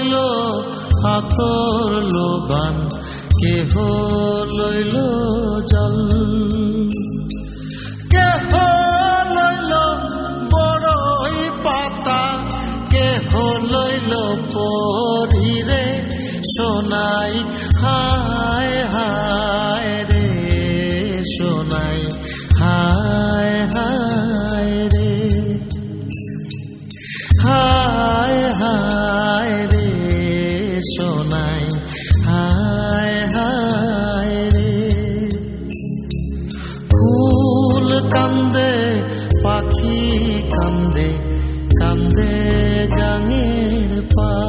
লইল আতর লোবান, কেহ লইল জল। কেহ লইল বড়ই পাতা, কেহ লইল পরিরে, সোনাই, হায় হায় রে, সোনাই, হায় হায় রে। পাখি কান্দে কান্দে গাঙের পা।